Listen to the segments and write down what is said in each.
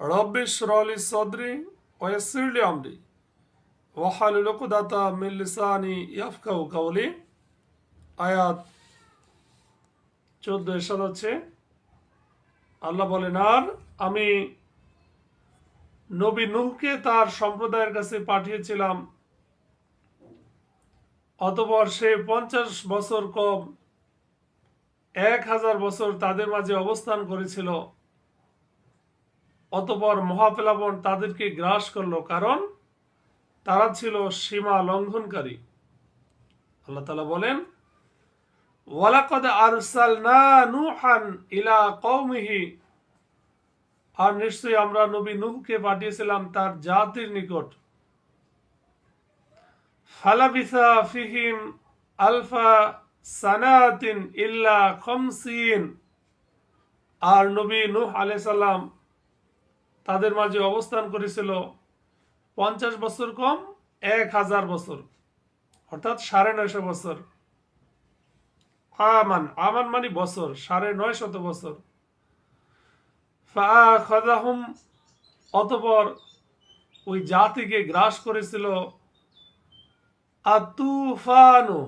রব্বি ইশরাহ লি সাদরি ওয়া ইয়াসসির লি আমরি। ওয়াহলুল উকদাতা লিসানি ইয়াফকাহু কাওলি। আয়াত 14 এরশাদ হচ্ছে আল্লাহ বলেন, আর আমি নবী নূহকে তার সম্প্রদায়ের কাছে পাঠিয়েছিলাম। অতপর সে পঞ্চাশ বছর কম, এক হাজার বছর তাদের মাঝে অবস্থান করেছিল। অতপর মহাপ্লাবন তাদেরকে গ্রাস করল, কারণ তারা ছিল সীমা লঙ্ঘনকারী। আল্লাহ তালা বলেন, ওয়ালাকদ আরসালনা নূহান ইলা কওমিহি। আর নিশ্চয়ই আমরা নবী নূহকে পাঠিয়েছিলাম তার জাতির নিকট। ফালাবিসা ফিহিম আলফা সানাতিন ইল্লা খমসিন। আর নবী নূহ আলাইহিস সালাম তাদের মাঝে অবস্থান করেছিল পঞ্চাশ বছর কম, এক হাজার বছর। অর্থাৎ সাড়ে নয়শো বছর। আমান আমান মানে বছর, সাড়ে নয় শত বছর অতপর ওই জাতিকে গ্রাস করেছিল আর তুফানু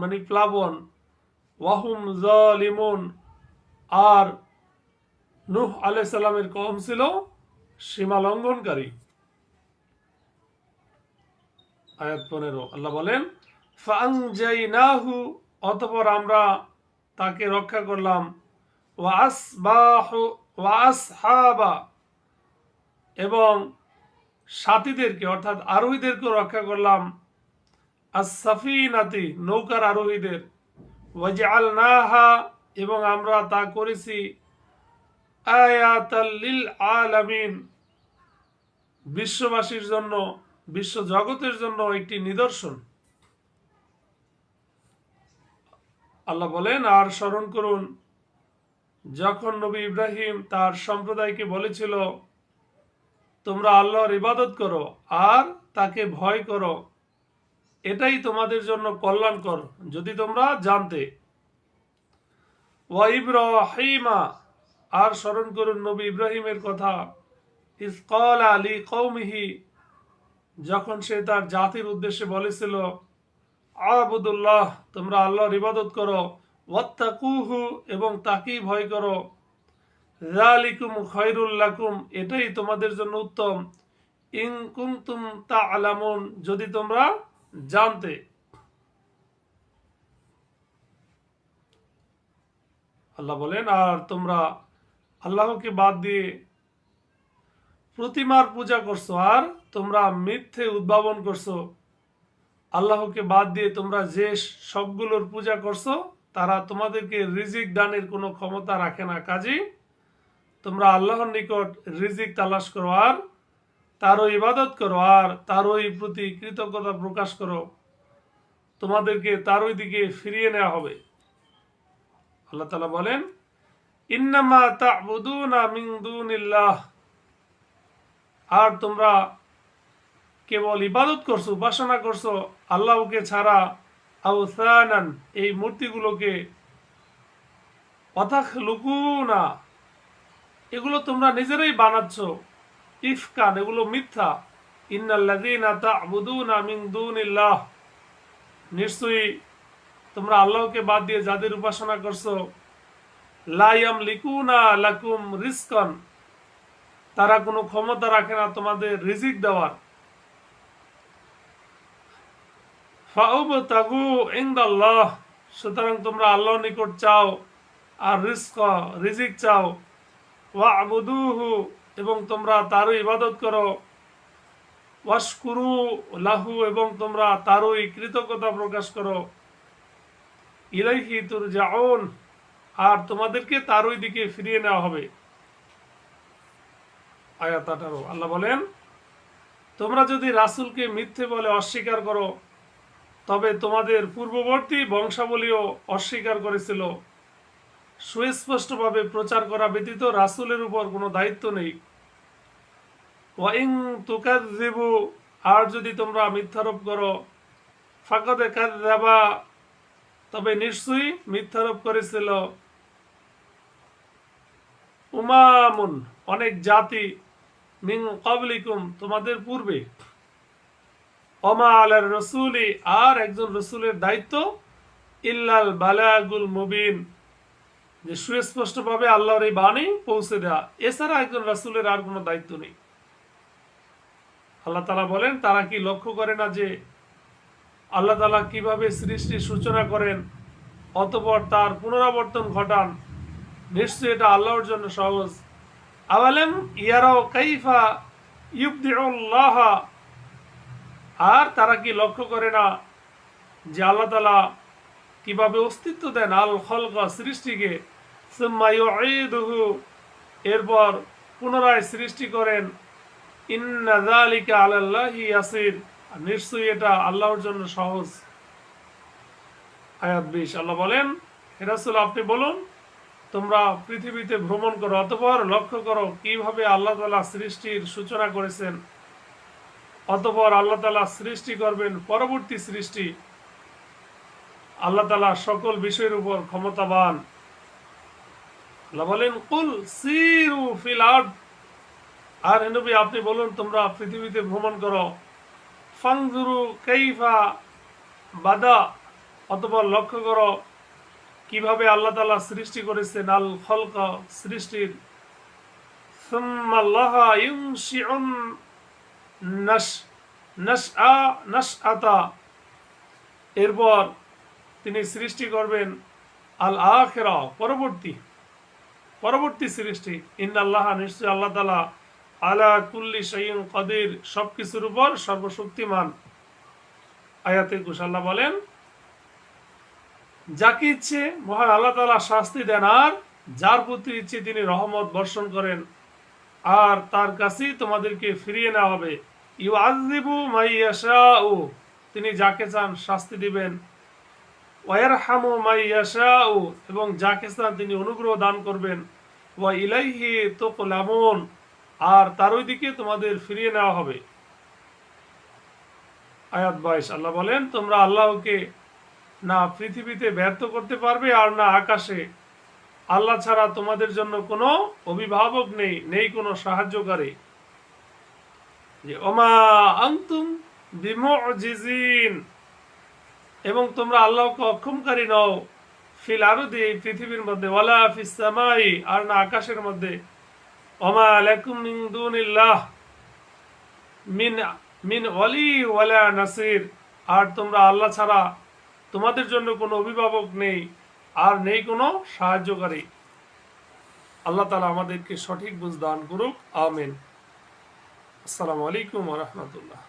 মানে প্লাবন। ওয়াহুম জালিমুন। আর নুহ আলাইহিস সালামের কম ছিল সীমা লঙ্ঘনকারী। আয়াত পনেরো, আল্লাহ বলেন ফাংজাইনাহু অতপর আমরা তাকে রক্ষা করলাম। এবং সাথীদেরকে, অর্থাৎ আরোহীদেরকে রক্ষা করলাম। আসাফিনাতি নৌকার আরোহীদের। ওয়াজাল নাহা এবং আমরা তা করেছি। আয়াতাল্লিল আলামিন বিশ্ববাসীর জন্য বিশ্ব জগতের জন্য একটি নিদর্শন। আল্লাহ বলেন, আর স্মরণ করুন, যখন নবী ইব্রাহিম তার সম্প্রদায়কে বলেছিল, তোমরা আল্লাহর ইবাদত করো আর তাকে ভয় করো, এটাই তোমাদের জন্য কল্যাণকর, যদি তোমরা জানতে। ওয়া ইব্রাহিমা, আর স্মরণ করুন নবী ইব্রাহিমের কথা। আলী কৌমিহি যখন সে তার জাতির উদ্দেশ্যে বলেছিল, আবুদুল্লাহ, তোমরা আল্লাহর ইবাদত করো, ওয়াত্তাকুহু এবং তাকেই ভয় করো। জালিকুম খৈরুল্লাকুম এটাই তোমাদের জন্য উত্তম। ইং তা আলামুন যদি তোমরা জানতে। আল্লাহ বলেন, আর তোমরা আল্লাহকে বাদ দিয়ে প্রতিমার পূজা করছ আর তোমরা মিথ্যে উদ্ভাবন করছ। আল্লাহকে বাদ দিয়ে তোমরা যে সবগুলোর পূজা করছ, তারা তোমাদেরকে রিজিক দানের কোনো ক্ষমতা রাখে না। কাজী, তোমরা আল্লাহর নিকট রিজিক তালাশ করো আর তারও ইবাদত করো আর তারই প্রতি কৃতজ্ঞতা প্রকাশ করো। তোমাদেরকে তারই দিকে ফিরিয়ে নেওয়া হবে। আল্লাহ তালা বলেন, ইন্নামা তা'বুদুনা মিন দুনিল্লাহ। আর তোমরা কেবল ইবাদত করছ, উপাসনা করছ আল্লাহকে ছাড়া আউসানান এই মূর্তিগুলোকে অথাক লুকুনা এগুলো তোমরা নিজেরাই বানাচ্ছ। ইফকান, এগুলো মিথ্যা। নিশ্চয়ই তোমরা আল্লাহকে বাদ দিয়ে যাদের উপাসনা করছ লাইয়াম লিকুনা লাকুম রিস্কন তারা কোনো ক্ষমতা রাখে না, তোমাদের রিজিক দেওয়ার। ফাউবতাগু ইনদাল্লাহ, সুতরাং তোমরা আল্লাহর নিকট চাও আর রিস্ক, রিজিক চাও। ওয়া আবুদুহু এবং তোমরা তারও ইবাদত করো। ওয়াশকুরু লাহু, এবং তোমরা তারই কৃতজ্ঞতা প্রকাশ করো। ইলাইহি তুরজাউন, আর তোমাদেরকে তারই দিকে ফিরিয়ে নেওয়া হবে। আয়াত আঠারো। আল্লাহ বলেন, তোমরা যদি রাসূলকে মিথ্যে বলে অস্বীকার করো, তবে তোমাদের পূর্ববর্তী বংশাবলীও অস্বীকার করেছিল। সুস্পষ্টভাবে প্রচার করা ব্যতীত রাসূলের উপর কোনো দায়িত্ব নেই। ওয়াইং তুকাযিবু আর যদি তোমরা মিথ্যারোপ করো, ফাকাদে কাযযাবা, তবে নিশ্চয়ই মিথ্যারোপ করেছিল। উমামুন, অনেক জাতি মিন কবলিকুম তোমাদের পূর্বে। অমা আলার রসুলি, আর একজন রসুলের দায়িত্ব ইল্লাল বালাগুল মুবিন, যে সুস্পষ্টভাবে আল্লাহর এই বাণী পৌঁছে দেওয়া এছাড়া একজন রাসূলের আর কোনো দায়িত্ব নেই। আল্লাহ তালা বলেন, তারা কি লক্ষ্য করে না যে আল্লাহ তালা কীভাবে সৃষ্টির সূচনা করেন, অতপর তার পুনরাবর্তন ঘটান? নিশ্চয়ই এটা আল্লাহর জন্য সহজ। আওয়ালেম ইয়ারাও কাইফা ইউবদিউল্লাহ আর তারা কি লক্ষ্য করে না যে আল্লাহ তালা কীভাবে অস্তিত্ব দেন আল খলকা সৃষ্টিকে? সুম্মা ইউঈদুহু। এরপর পুনরায় সৃষ্টি করেন। ইন্না যালিকা আলাল্লাহি ইয়াসির। নিশ্চয়ই এটা আল্লাহর জন্য সহজ। আয়াত 20 আল্লাহ বলেন, হে রাসূল, আপনি বলুন তোমরা পৃথিবীতে ভ্রমণ করো অতপর লক্ষ্য করো কীভাবে আল্লাহ তাআলা সৃষ্টির সূচনা করেছেন। অতঃপর আল্লাহ তাআলা সৃষ্টি করবেন পরবর্তী সৃষ্টি। আল্লাহ তাআলা সকল বিষয়ের উপর ক্ষমতাবান। বলেন, কুল সিরু ফিল আরদ। আর হেনবি আপনি বলুন, তোমরা পৃথিবীতে ভ্রমণ করো। ফাংজুরু কাইফা বাদা। অতপর লক্ষ্য করো কীভাবে আল্লাহ তাআলা সৃষ্টি করেছেন? আল খলকা সৃষ্টির। এরপর তিনি সৃষ্টি করবেন আল আখেরা, পরবর্তী পরবর্তী সৃষ্টি। ইন্নাল্লাহ নিশ্চয় আল্লাহ তাআলা আলা কুল্লি শাইইন কাদির, সবকিছুর উপর সর্বশক্তিমান। আয়াতে কুশাল্লাহ বলেন যাকে ইচ্ছে মহান আল্লাহ তালা শাস্তি দেন, আর যার প্রতি ইচ্ছে তিনি রহমত বর্ষণ করেন। আর তার কাছেই তোমাদেরকে ফিরিয়ে নেওয়া হবে। ইউ আজিবু মাইয়াশাউ তিনি যাকে চান শাস্তি দিবেন। ওয়ারহামু ও এবং যাকে চান তিনি অনুগ্রহ দান করবেন। ওয়া ইলাইহি তুকলামুন, আর তার ওই দিকে তোমাদের ফিরিয়ে নেওয়া হবে। আয়াত বাইশ, আল্লাহ বলেন, তোমরা আল্লাহকে না পৃথিবীতে ব্যর্থ করতে পারবে আর না আকাশে। আল্লাহ ছাড়া তোমাদের জন্য কোনো অভিভাবক নেই নেই কোনো সাহায্যকারী। যে, ওমা আন্তুম বিমুজিজিন এবং তোমরা আল্লাহকে অক্ষমকারী নও। ফিল আরদি, এই পৃথিবীর মধ্যে, ওয়ালা ফিস সামাই আর না আকাশের মধ্যে। ওমা লাকুম মিন মিন মিন ওয়ালি ওয়ালা নাসির। আর তোমরা আল্লাহ ছাড়া তোমাদের জন্য কোনো অভিভাবক নেই, আর নেই কোনো সাহায্যকারী। আল্লাহ তালা আমাদেরকে সঠিক বুঝ দান করুক, আমিন। আসসালামু আলাইকুম রহমতুল্লাহ।